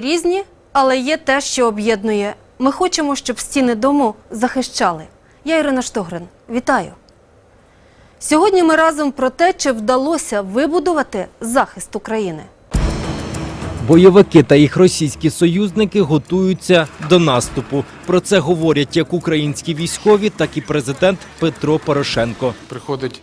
Різні, але є те, що об'єднує. Ми хочемо, щоб стіни дому захищали. Я Ірина Штогрин. Вітаю. Сьогодні ми разом про те, чи вдалося вибудувати захист України. Бойовики та їх російські союзники готуються до наступу. Про це говорять як українські військові, так і президент Петро Порошенко. Приходить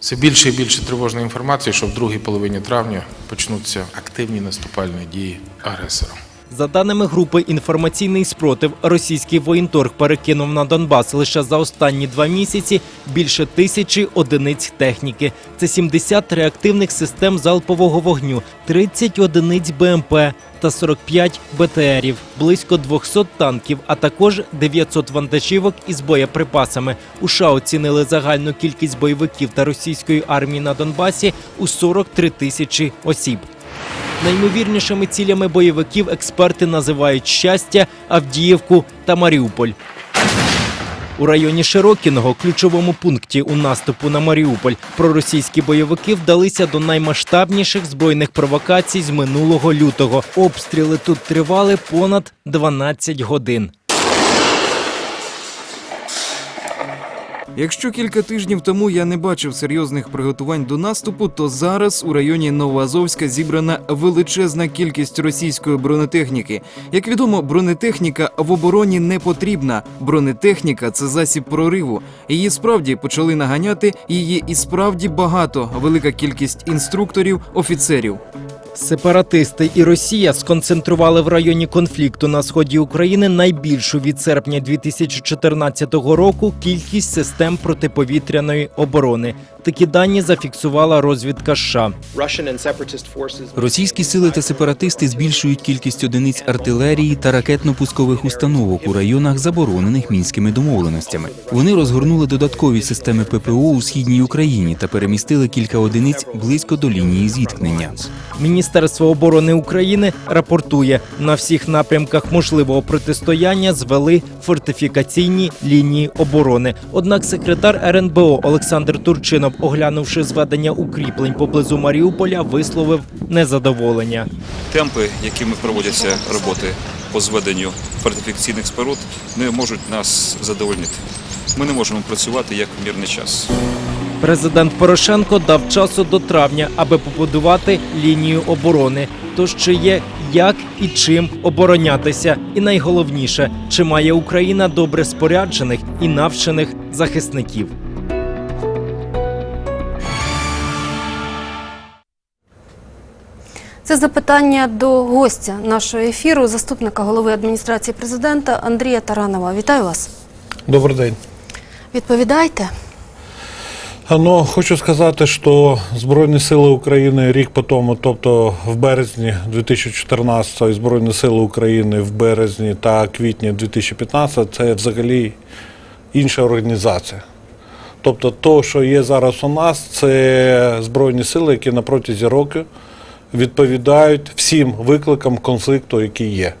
все більше і більше тривожної інформації, що в другій половині травня почнуться активні наступальні дії агресора. За даними групи інформаційний спротив, російський воєнторг перекинув на Донбас лише за останні два місяці більше тисячі одиниць техніки. Це 70 реактивних систем залпового вогню, 30 одиниць БМП та 45 БТРів, близько 200 танків, а також 900 вантажівок із боєприпасами. США оцінили загальну кількість бойовиків та російської армії на Донбасі у 43 тисячі осіб. Наймовірнішими цілями бойовиків експерти називають щастя, Авдіївку та Маріуполь. У районі Широкіного, ключовому пункті у наступу на Маріуполь, проросійські бойовики вдалися до наймасштабніших збройних провокацій з минулого лютого. Обстріли тут тривали понад 12 годин. Якщо кілька тижнів тому я не бачив серйозних приготувань до наступу, то зараз у районі Новоазовська зібрана величезна кількість російської бронетехніки. Як відомо, бронетехніка в обороні не потрібна. Бронетехніка це засіб прориву. Її справді почали наганяти. Її і справді багато. Велика кількість інструкторів, офіцерів. Сепаратисти і Росія сконцентрували в районі конфлікту на сході України найбільшу від серпня 2014 року кількість систем протиповітряної оборони. Такі дані зафіксувала розвідка США. Російські сили та сепаратисти збільшують кількість одиниць артилерії та ракетно-пускових установок у районах, заборонених мінськими домовленостями. Вони розгорнули додаткові системи ППО у східній Україні та перемістили кілька одиниць близько до лінії зіткнення. Міністерство оборони України рапортує, на всіх напрямках можливого протистояння звели фортифікаційні лінії оборони. Однак секретар РНБО Олександр Турчинов, оглянувши зведення укріплень поблизу Маріуполя, висловив незадоволення. темпи, якими проводяться роботи по зведенню фортифікаційних споруд, не можуть нас задовольнити. Ми не можемо працювати як в мирний час. Президент Порошенко дав часу до травня, аби побудувати лінію оборони. Тож чи є як і чим оборонятися, і найголовніше, чи має Україна добре споряджених і навчених захисників. Це запитання до гостя нашого ефіру, заступника голови адміністрації президента Андрія Таранова. Вітаю вас. Добрий день. Відповідайте. Ну, хочу сказати, що Збройні Сили України рік по тому, тобто в березні 2014 і Збройні Сили України в березні та квітні 2015 це взагалі інша організація. Тобто, то, що є зараз у нас, це Збройні сили, які на протязі року відповідають всім викликам конфлікту, які є.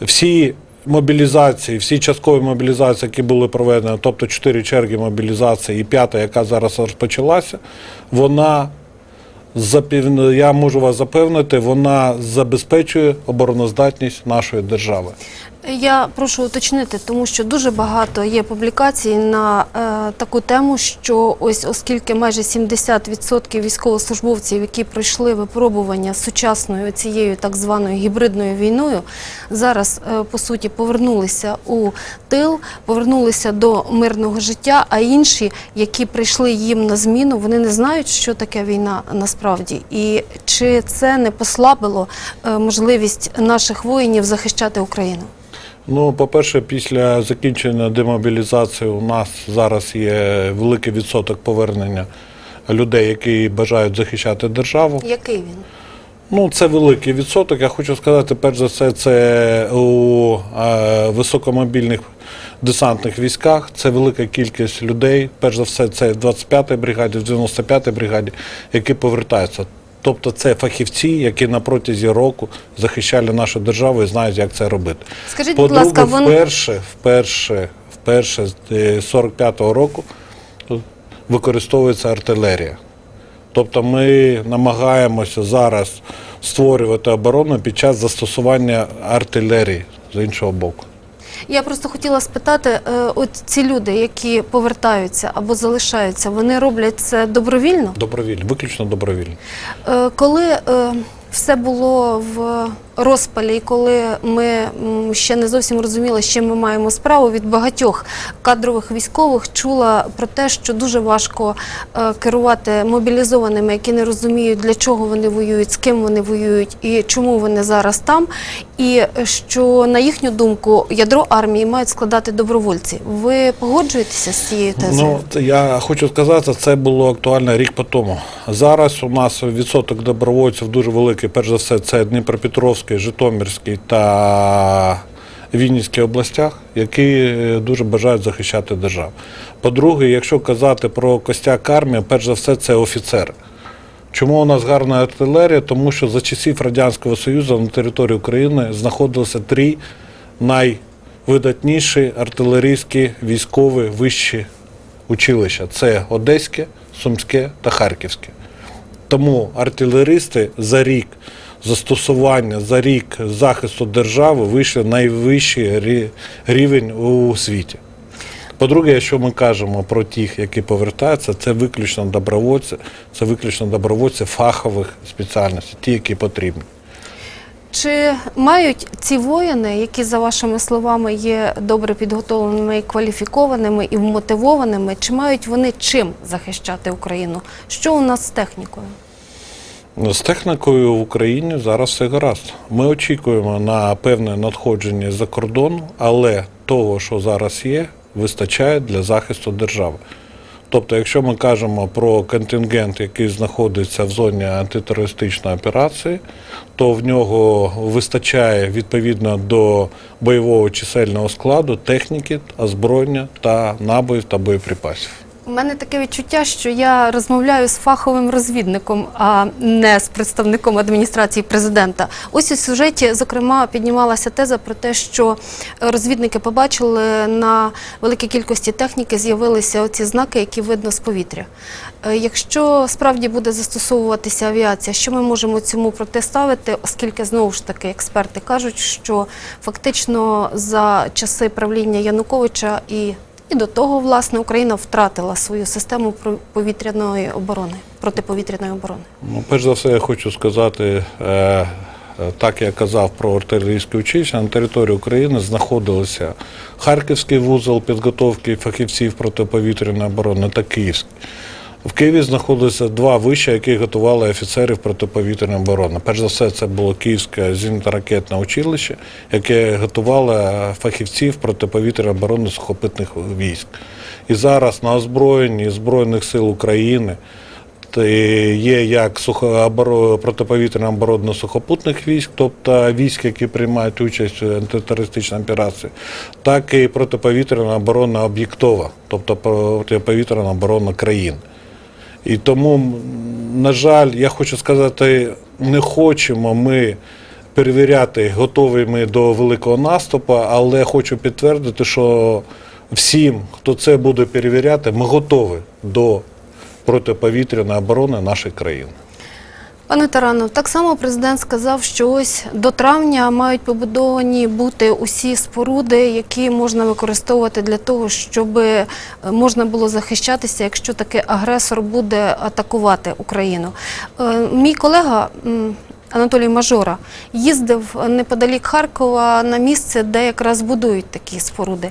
всі мобілізації, всі часткові мобілізації, які були проведені, тобто чотири черги мобілізації і п'ята, яка зараз розпочалася, вона я можу вас запевнити, вона забезпечує обороноздатність нашої держави. Я прошу уточнити, тому що дуже багато є публікацій на е, таку тему, що ось оскільки майже 70% військовослужбовців, які пройшли випробування сучасною цією так званою гібридною війною, зараз е, по суті повернулися у тил, повернулися до мирного життя. А інші, які прийшли їм на зміну, вони не знають, що таке війна насправді, і чи це не послабило е, можливість наших воїнів захищати Україну. Ну, по-перше, після закінчення демобілізації у нас зараз є великий відсоток повернення людей, які бажають захищати державу. Який він? Ну, це великий відсоток. Я хочу сказати, перш за все, це у е, високомобільних десантних військах. Це велика кількість людей. Перш за все, це в 25-й бригаді, в 95-й бригаді, які повертаються. Тобто це фахівці, які на протязі року захищали нашу державу і знають, як це робити. Скажіть, будь ласка, вони вперше, вперше, вперше з е, 45-го року використовується артилерія. Тобто ми намагаємося зараз створювати оборону під час застосування артилерії з іншого боку. Я просто хотіла спитати: е, от ці люди, які повертаються або залишаються, вони роблять це добровільно? Добровільно, виключно добровільно. Е, Коли е, все було в розпалі, коли ми ще не зовсім розуміли, з чим ми маємо справу, від багатьох кадрових військових чула про те, що дуже важко е, керувати мобілізованими, які не розуміють, для чого вони воюють, з ким вони воюють і чому вони зараз там. І що на їхню думку ядро армії мають складати добровольці. Ви погоджуєтеся з цією тезою? Ну, я хочу сказати, це було актуально рік по тому. Зараз у нас відсоток добровольців дуже великий. Перш за все, це Дніпропетровський, Житомирський та Вінницький областях, які е, дуже бажають захищати державу. По-друге, якщо казати про костяк армії, перш за все, це офіцери. Чому у нас гарна артилерія? Тому що за часів Радянського Союзу на території України знаходилося три найвидатніші артилерійські військові вищі училища: це Одеське, Сумське та Харківське. Тому артилеристи за рік застосування, за рік захисту держави вийшли найвищий рівень у світі. По-друге, якщо ми кажемо про тих, які повертаються, це виключно добровольці, це виключно добровольці фахових спеціальностей, ті, які потрібні. Чи мають ці воїни, які за вашими словами є добре підготовленими кваліфікованими і вмотивованими, чи мають вони чим захищати Україну? Що у нас з технікою? З технікою в Україні зараз все гаразд. Ми очікуємо на певне надходження з-за кордону, але того, що зараз є, вистачає для захисту держави. Тобто, якщо ми кажемо про контингент, який знаходиться в зоні антитерористичної операції, то в нього вистачає відповідно до бойового чисельного складу техніки, озброєння та набоїв та боєприпасів. У мене таке відчуття, що я розмовляю з фаховим розвідником, а не з представником адміністрації президента. Ось у сюжеті, зокрема, піднімалася теза про те, що розвідники побачили на великій кількості техніки з'явилися оці знаки, які видно з повітря. Е, Якщо справді буде застосовуватися авіація, що ми можемо цьому протиставити, оскільки знову ж таки експерти кажуть, що фактично за часи правління Януковича і і до того, власне, Україна втратила свою систему повітряної оборони, протиповітряної оборони. Ну, перш за все, я хочу сказати, е, е, так я казав про артилерійське училище, на території України знаходилися Харківський вузол підготовки фахівців протиповітряної оборони та Київський. В Києві знаходилися два виші, які готували офіцерів протиповітряної оборони. Перш за все, це було Київське зенітно-ракетне училище, яке готувало фахівців протиповітряної оборони сухопитних військ. І зараз на озброєнні Збройних сил України є як протиповітряна оборона сухопутних військ, тобто військ, які приймають участь в антитерористичній операції, так і протиповітряна оборона об'єктова, тобто протиповітряна оборона країн. І тому, на жаль, я хочу сказати, не хочемо ми перевіряти, готові ми до великого наступу, але хочу підтвердити, що всім, хто це буде перевіряти, ми готові до протиповітряної оборони нашої країни. Пане Таранов, так само президент сказав, що ось до травня мають побудовані бути усі споруди, які можна використовувати для того, щоб е, можна було захищатися, якщо таки агресор буде атакувати Україну. Е, Мій колега. Анатолій Мажора їздив неподалік Харкова на місце, де якраз будують такі споруди.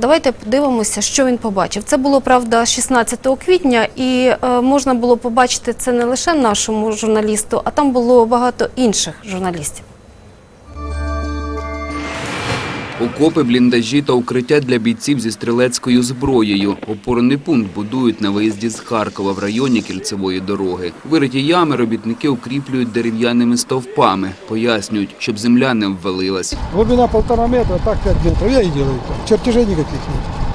Давайте подивимося, що він побачив. Це було правда 16 квітня, і е, можна було побачити це не лише нашому журналісту, а там було багато інших журналістів. Окопи, бліндажі та укриття для бійців зі стрілецькою зброєю. Опорний пункт будують на виїзді з Харкова в районі кільцевої дороги. Вириті ями робітники укріплюють дерев'яними стовпами. Пояснюють, щоб земля не ввалилась. Глибина полтора метра, так 5 метрів. Я и делаю. Чертежей ніяких нет.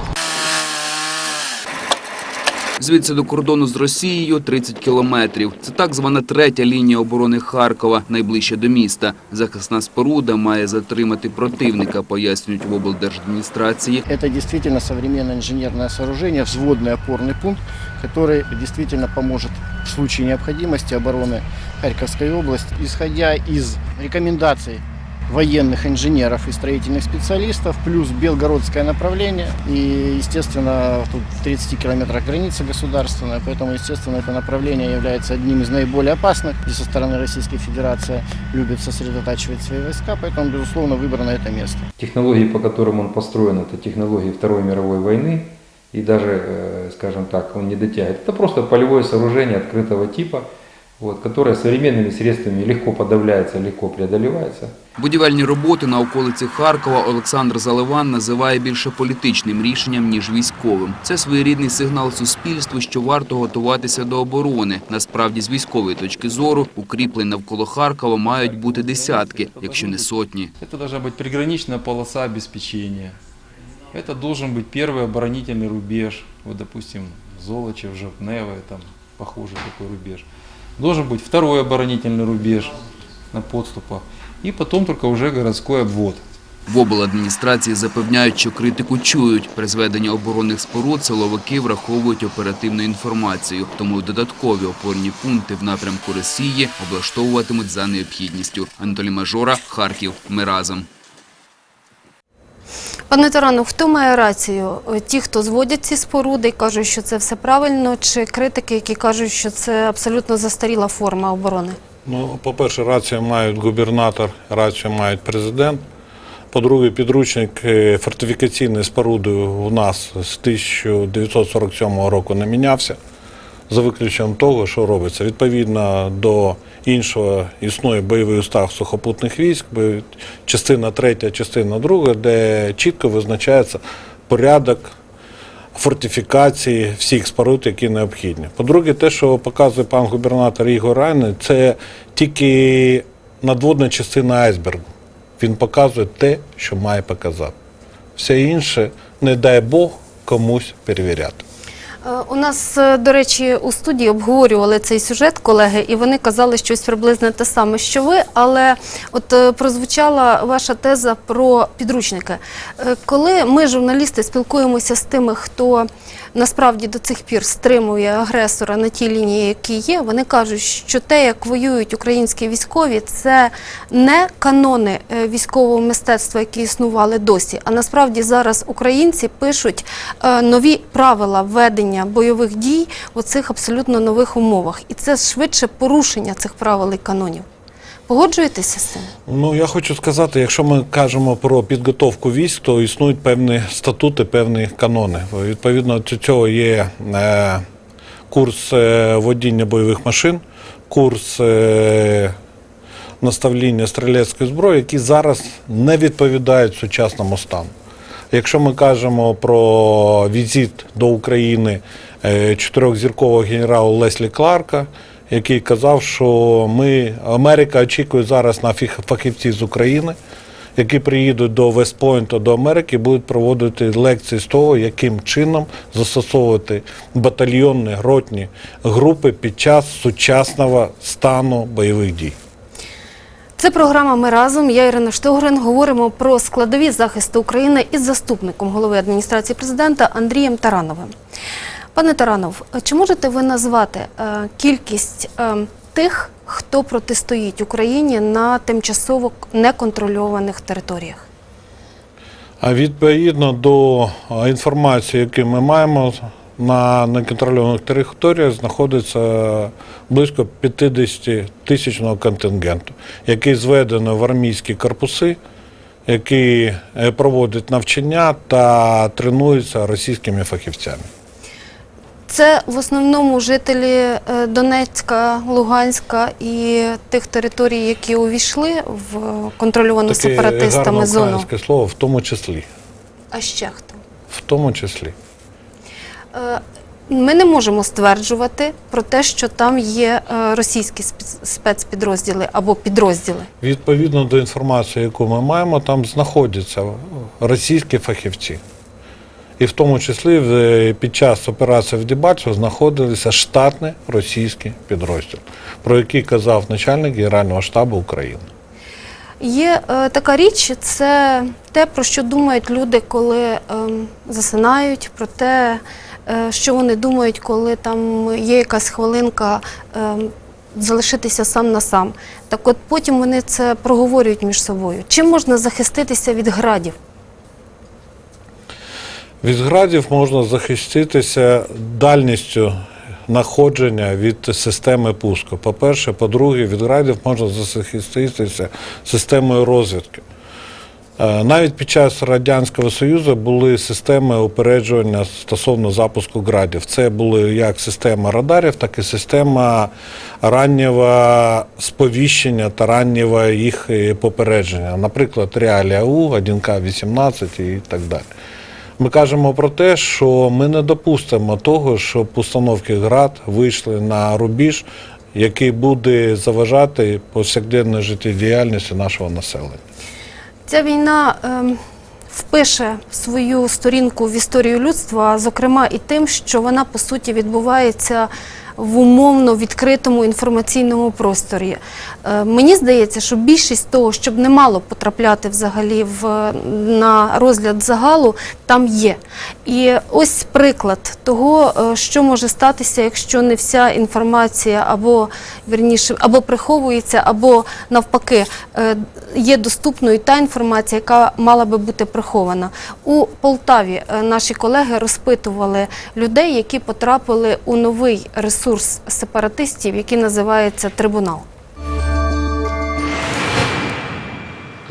Звідси до кордону з Росією 30 кілометрів. Це так звана третя лінія оборони Харкова, найближче до міста. Захисна споруда має затримати противника, пояснюють в облдержадміністрації. Это действительно современное инженерное сооружение, взводный опорный пункт, который действительно поможет в случае необходимости обороны Харьковской области. Исходя из рекомендаций Военных инженеров и строительных специалистов, плюс белгородское направление. И, естественно, тут в 30 километрах граница государственная, поэтому, естественно, это направление является одним из наиболее опасных, где со стороны Российской Федерации любит сосредотачивать свои войска, поэтому, безусловно, выбрано это место. Технологии, по которым он построен, это технологии Второй мировой войны, и даже, э, скажем так, он не дотягивает. Это просто полевое сооружение открытого типа, вот, которое современными средствами легко подавляется, легко преодолевается. Будівельні роботи на околиці Харкова Олександр Заливан називає більше політичним рішенням, ніж військовим. Це своєрідний сигнал суспільству, що варто готуватися до оборони. Насправді, з військової точки зору, укріплень навколо Харкова мають бути десятки, якщо не сотні. Это должна быть приграничная полоса обеспечения. Это должен быть первый оборонительный рубеж. Вот, допустим, Золочев, Жовтневое, там похожий такой рубеж. Должен быть второй оборонительный рубеж на подступах. И потом только уже городской обвод. В обладміністрації запевняють, що критику чують. При зведенні оборонних споруд силовики враховують оперативну інформацію, тому додаткові опорні пункти в напрямку Росії облаштовуватимуть за необхідністю. Анатолій Мажора, Харків. Ми разом. Пане Тарану, хто має рацію? Ті, хто зводять ці споруди і кажуть, що це все правильно, чи критики, які кажуть, що це абсолютно застаріла форма оборони? Ну, по-перше, рацію мають губернатор, рацію мають президент. По-друге, підручник е, фортифікаційної споруди у нас з 1947 року не мінявся, за виключенням того, що робиться. Відповідно до іншого існує бойовий устав сухопутних військ, частина третя, частина друга, де чітко визначається порядок фортифікації всіх споруд, які необхідні. По-друге, те, що показує пан губернатор Ігор Райни, це тільки надводна частина айсбергу. Він показує те, що має показати. Все інше, не дай Бог, комусь перевіряти. Е, У нас, е, до речі, у студії обговорювали цей сюжет колеги, і вони казали щось приблизно те саме, що ви. Але от е, прозвучала ваша теза про підручники. Коли ми, журналісти, спілкуємося з тими, хто насправді до цих пір стримує агресора на тій лінії, які є, вони кажуть, що те, як воюють українські військові, це не канони е, військового мистецтва, які існували досі. А насправді зараз українці пишуть е, нові правила ведення бойових дій в цих абсолютно нових умовах. І це швидше порушення цих правил і канонів. Погоджуєтеся з цим? Ну, я хочу сказати, якщо ми кажемо про підготовку військ, то існують певні статути, певні канони. Відповідно до цього є е, курс е, водіння бойових машин, курс е, наставління стрілецької зброї, які зараз не відповідають сучасному стану. Якщо ми кажемо про візит до України е, чотирьохзіркового генерала Леслі Кларка, який казав, що ми, Америка очікує зараз на фахівців з України, які приїдуть до Вестпойнта, до Америки, будуть проводити лекції з того, яким чином застосовувати батальйонні ротні групи під час сучасного стану бойових дій. Це програма Ми разом. Я Ірина Штогрин. Говоримо про складові захисту України із заступником голови адміністрації президента Андрієм Тарановим. Пане Таранов, чи можете ви назвати е, кількість е, тих, хто протистоїть Україні на тимчасово неконтрольованих територіях? А відповідно до інформації, яку ми маємо, на неконтрольованих територіях знаходиться близько 50 тисячного контингенту, який зведено в армійські корпуси, які е, проводять навчання та тренуються російськими фахівцями. Це в основному жителі е, Донецька, Луганська і тих територій, які увійшли в контрольовану Таке сепаратистами гарне зону. українське слово в тому числі. А ще хто? В тому числі. Е, Ми не можемо стверджувати про те, що там є е, російські спецпідрозділи або підрозділи. Відповідно до інформації, яку ми маємо, там знаходяться російські фахівці, І в тому числі під час операції в Дебальцево знаходилися штатні російські підрозділи, про які казав начальник Генерального штабу України. Є е, така річ, це те, про що думають люди, коли ем, засинають, про те, е, що вони думають, коли там є якась хвилинка ем, залишитися сам на сам. Так от потім вони це проговорюють між собою. Чим можна захиститися від градів? Від зградів можна захиститися дальністю находження від системи пуску. По-перше, по-друге, від градів можна захиститися системою розвідки. Е, Навіть під час Радянського Союзу були системи упереджування стосовно запуску градів. Це були як система радарів, так і система раннього сповіщення та раннього їх е, попередження. Наприклад, Реалія У, 1К18 і так далі. Ми кажемо про те, що ми не допустимо того, щоб установки ГРАД вийшли на рубіж, який буде заважати повсякденної життєдіяльності нашого населення. Ця війна ем, впише свою сторінку в історію людства, зокрема і тим, що вона по суті відбувається в умовно відкритому інформаційному просторі. Е, мені здається, що більшість того, щоб не мало потрапляти взагалі в, на розгляд загалу, там є. І ось приклад того, е, що може статися, якщо не вся інформація або вірніше, або приховується, або навпаки е, є доступною та інформація, яка мала би бути прихована. У Полтаві наші колеги розпитували людей, які потрапили у новий ресурс сепаратистів, який називається Трибунал.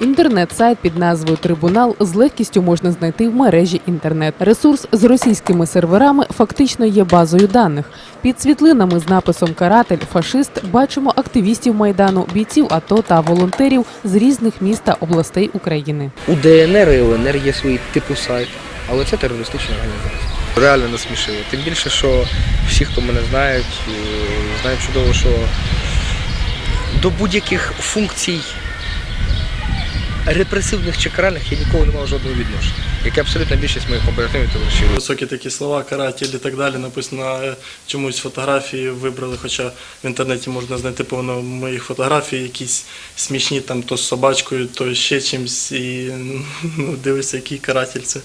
Інтернет-сайт під назвою Трибунал з легкістю можна знайти в мережі інтернет. Ресурс з російськими серверами фактично є базою даних. Під світлинами з написом Каратель фашист бачимо активістів майдану, бійців АТО та волонтерів з різних міст та областей України. У ДНР і ЛНР є свої типу сайт, але це терористична організація. Реально насмішило. Тим більше, що всі, хто мене знають, е, знають чудово, що до будь-яких функцій репресивних чи каральних я ніколи не мав жодного відношення, як і абсолютна більшість моїх побратимів товаришів. Високі такі слова, каратель і так далі. Написано чомусь фотографії вибрали, хоча в інтернеті можна знайти повно моїх фотографій, якісь смішні, там то з собачкою, то ще чимось. І ну, дивишся, який каратель, це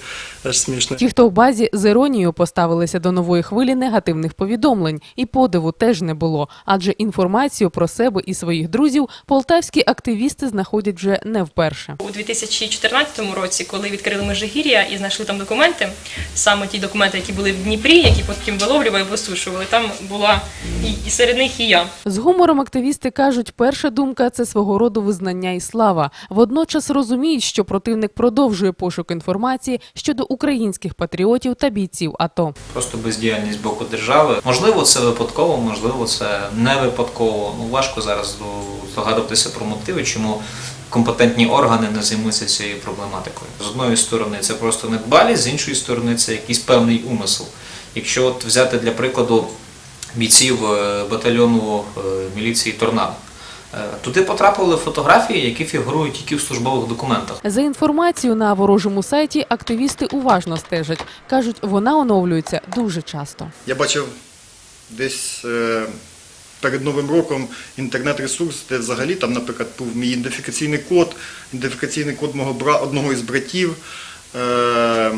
аж смішно. Ті, хто в базі з іронією поставилися до нової хвилі негативних повідомлень, і подиву теж не було, адже інформацію про себе і своїх друзів полтавські активісти знаходять вже не вперше. У 2014 році, коли відкрили Межигір'я і знайшли там документи, саме ті документи, які були в Дніпрі, які потім виловлювали і висушували, там була і, і серед них і я. З гумором активісти кажуть, перша думка це свого роду визнання і слава. Водночас розуміють, що противник продовжує пошук інформації щодо українських патріотів та бійців АТО. Просто бездіяльність з боку держави. Можливо, це випадково, можливо, це не випадково. Ну важко зараз до- здогадуватися про мотиви, чому компетентні органи не займуться цією проблематикою. З одної сторони, це просто недбалість, з іншої сторони, це якийсь певний умисел. Якщо от взяти для прикладу бійців е, батальйону е, міліції Торнадо. е, Туди потрапили фотографії, які фігурують тільки в службових документах. За інформацією на ворожому сайті активісти уважно стежать. кажуть, вона оновлюється дуже часто. Я бачив десь перед Новим роком інтернет-ресурс, де взагалі там, наприклад, був мій ідентифікаційний код, ідентифікаційний код мого бра... одного із братів, е,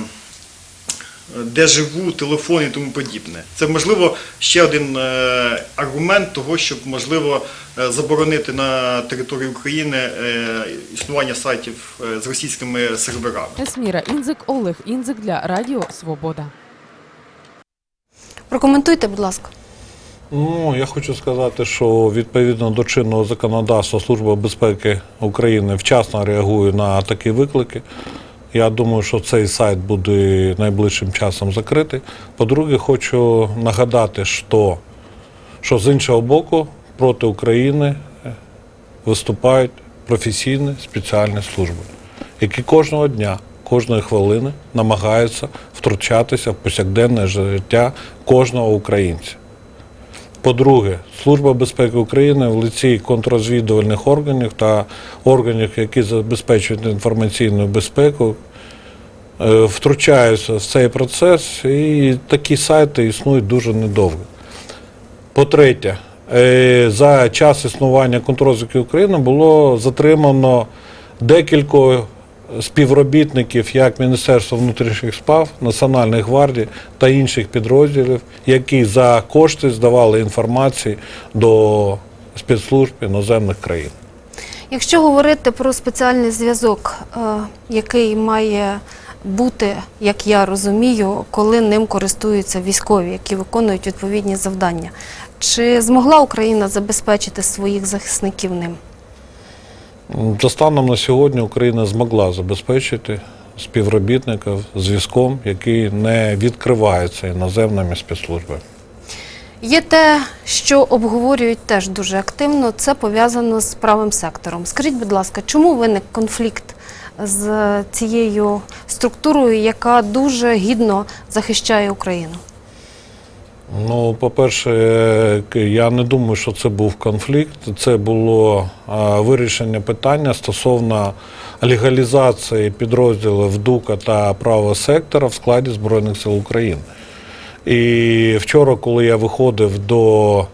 де живу, телефон і тому подібне. Це, можливо, ще один е, аргумент того, щоб, можливо, е, заборонити на території України е, існування сайтів е, з російськими серверами. Есміра Інзик, Олег Інзик для Радіо Свобода. Прокоментуйте, будь ласка. Ну, я хочу сказати, що відповідно до чинного законодавства Служба безпеки України вчасно реагує на такі виклики. Я думаю, що цей сайт буде найближчим часом закритий. По-друге, хочу нагадати, що, що з іншого боку проти України е, виступають професійні спеціальні служби, які кожного дня, кожної хвилини намагаються втручатися в повсякденне життя кожного українця. По-друге, Служба безпеки України в лиці контррозвідувальних органів та органів, які забезпечують інформаційну безпеку, е, втручаються в цей процес, і такі сайти існують дуже недовго. По-третє, е, за час існування контррозвідки України було затримано декілька співробітників як Міністерства внутрішніх справ, Національної гвардії та інших підрозділів, які за кошти здавали інформацію до спецслужб іноземних країн. Якщо говорити про спеціальний зв'язок, е, який має бути, як я розумію, коли ним користуються військові, які виконують відповідні завдання, чи змогла Україна забезпечити своїх захисників ним? За станом на сьогодні Україна змогла забезпечити співробітників зв'язком, який не відкривається іноземними спецслужбами. Є те, що обговорюють теж дуже активно, це пов'язано з правим сектором. Скажіть, будь ласка, чому виник конфлікт з цією структурою, яка дуже гідно захищає Україну? Ну, по-перше, я не думаю, що це був конфлікт. Це було вирішення питання стосовно легалізації підрозділів ДУКа та правого сектора в складі Збройних сил України. І вчора, коли я виходив до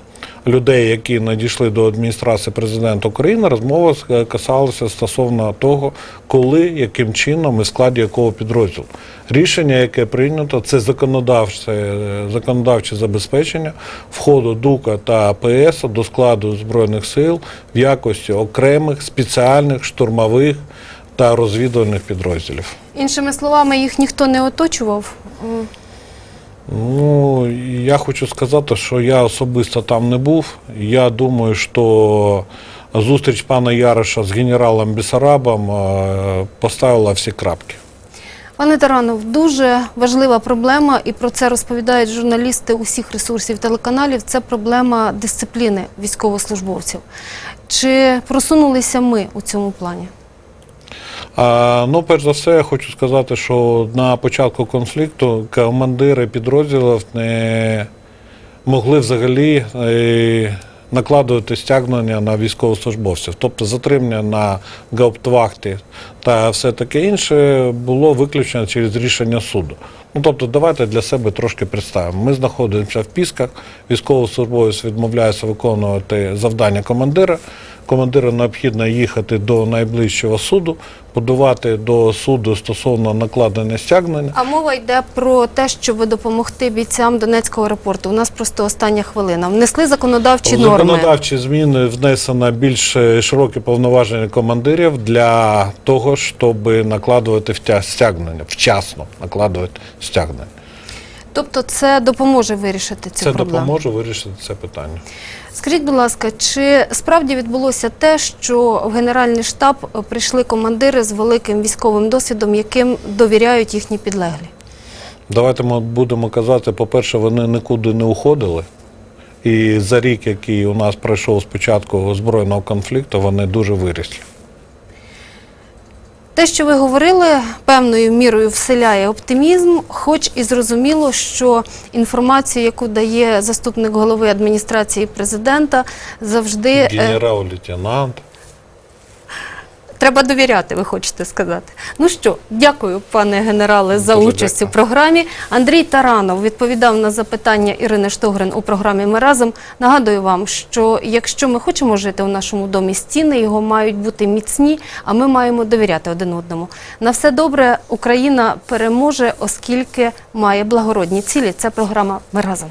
людей, які надійшли до адміністрації президента України, розмова с- касалася стосовно того, коли, яким чином і складі якого підрозділу. Рішення, яке прийнято, це законодавче, законодавче забезпечення входу ДУКа та АПС до складу Збройних сил в якості окремих спеціальних штурмових та розвідувальних підрозділів. Іншими словами, їх ніхто не оточував. Ну, я хочу сказати, що я особисто там не був. Я думаю, що зустріч пана Яриша з генералом Бесарабом е, поставила всі крапки. Пане Таранов, дуже важлива проблема, і про це розповідають журналісти усіх ресурсів телеканалів. Це проблема дисципліни військовослужбовців. Чи просунулися ми у цьому плані? Ну, перш за все, я хочу сказати, що на початку конфлікту командири підрозділів не могли взагалі е, накладувати стягнення на військовослужбовців. Тобто затримання на гауптвахті та все таке інше було виключено через рішення суду. Ну, тобто, давайте для себе трошки представимо. Ми знаходимося в Пісках, військовослужбовець відмовляється виконувати завдання командира. Командиру необхідно їхати до найближчого суду, подавати до суду стосовно накладення стягнення. А мова йде про те, щоб допомогти бійцям Донецького аеропорту. У нас просто остання хвилина. Внесли законодавчі норми. законодавчі зміни внесено більш широкі повноваження командирів для того, щоб накладувати стягнення, вчасно накладувати стягнення. Тобто це допоможе вирішити цю Це проблему. допоможе вирішити це питання. Скажіть, будь ласка, чи справді відбулося те, що в Генеральний штаб прийшли командири з великим військовим досвідом, яким довіряють їхні підлеглі? Давайте ми будемо казати, по-перше, вони нікуди не уходили. І за рік, який у нас пройшов з початку збройного конфлікту, вони дуже вирісли. Те, що ви говорили, певною мірою вселяє оптимізм, хоч і зрозуміло, що інформацію, яку дає заступник голови адміністрації президента, завжди е, Генерал-лейтенант. Треба довіряти, ви хочете сказати. Ну що, дякую, пане генерале, за Дуже участь дякую. у програмі. Андрій Таранов відповідав на запитання Ірини Штогрин у програмі Ми разом. Нагадую вам, що якщо ми хочемо жити у нашому домі, стіни його мають бути міцні, а ми маємо довіряти один одному. На все добре, Україна переможе, оскільки має благородні цілі. Це програма Ми разом.